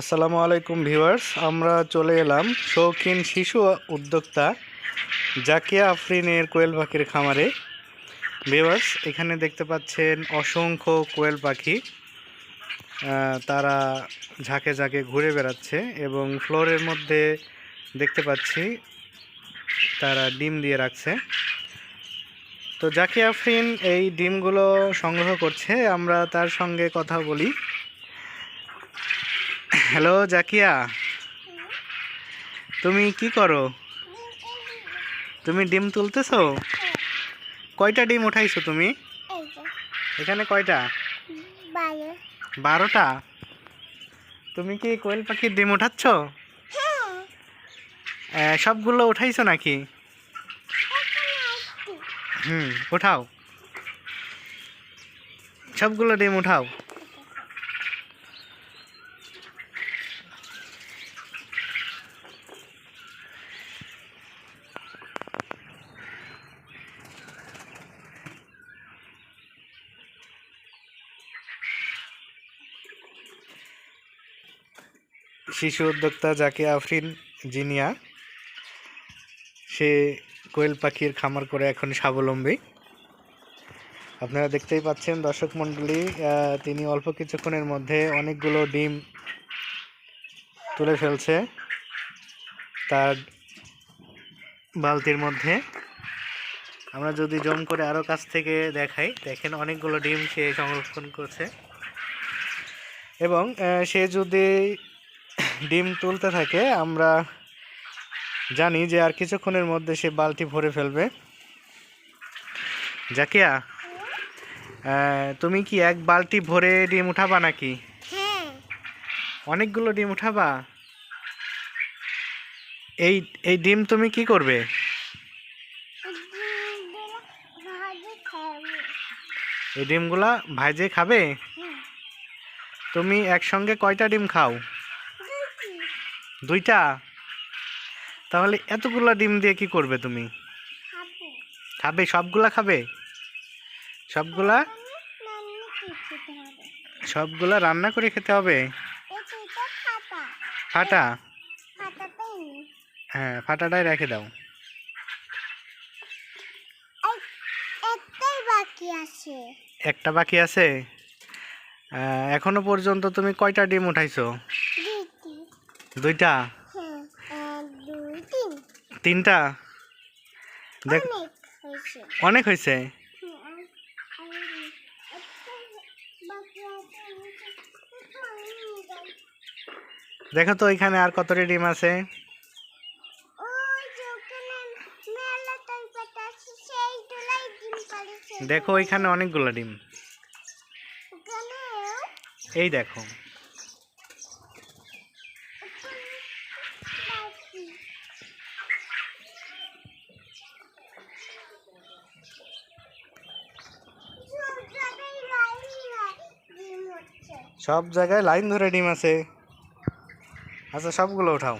আসসালামু আলাইকুম ভিউয়ার্স, আমরা চলে এলাম শৌখিন শিশু উদ্যোক্তা জাকিয়া আফরিনের কোয়েল পাখির খামারে। ভিউয়ার্স, এখানে দেখতে পাচ্ছেন অসংখ্য কোয়েল পাখি তারা ঝাঁকে ঝাঁকে ঘুরে বেড়াচ্ছে এবং ফ্লোরের মধ্যে দেখতে পাচ্ছি তারা ডিম দিয়ে রাখছে। তো জাকিয়া আফরিন এই ডিমগুলো সংগ্রহ করছে, আমরা তার সঙ্গে কথা বলি। হ্যালো জাকিয়া। তুমি কি করো? তুমি ডিম তুলতেছো? কয়টা ডিম উঠাইছো তুমি? এখানে কয়টা? বারোটা? তুমি কি কোয়েল পাখির ডিম উঠাচ্ছ? হ্যাঁ। সবগুলো উঠাইছো নাকি? হুম উঠাও। সবগুলো ডিম উঠাও। শিশু উদ্যোক্তা যাকে আফরিন জিনিয়া, সে কোয়েল পাখির খামার করে এখন স্বাবলম্বী। আপনারা দেখতেই পাচ্ছেন দর্শক মণ্ডলী তিনি অল্প কিছুক্ষণের মধ্যে অনেকগুলো ডিম তুলে ফেলছে তার বালতির মধ্যে। আমরা যদি জম করে আরও কাছ থেকে দেখাই, দেখেন অনেকগুলো ডিম সে সংরক্ষণ করছে। এবং সে যদি ডিম তুলতে থাকে আমরা জানি যে আর কিছুক্ষণের মধ্যে সে বালতি ভরে ফেলবে। জাকিয়া তুমি কি এক বালতি ভরে ডিম উঠাবা নাকি? হ্যাঁ। অনেকগুলো ডিম উঠাবা? এই এই ডিম তুমি কি করবে? এই ডিমগুলা ভাজে খাবে? তুমি একসঙ্গে কয়টা ডিম খাও? দুইটা? তাহলে এতগুলা ডিম দিয়ে কি করবে তুমি? খাবে। সবগুলা খাবে? সবগুলা? সবগুলা রান্না করে খেতে হবে? ফাটা? হ্যাঁ ফাটাটাই রেখে দাও। একটা বাকি আছে? এখনও পর্যন্ত তুমি কয়টা ডিম উঠাইছো? দুইটা? তিনটা? দেখ। অনেক হয়েছে। দেখো তো এখানে আর কতটি ডিম আছে? দেখো এখানে অনেকগুলো ডিম। এই দেখো বাকি সব জায়গায় লাইনই লাই- ডিম হচ্ছে সব জায়গায় লাইন ধরে ডিম আছে। আচ্ছা সবগুলো উঠাও।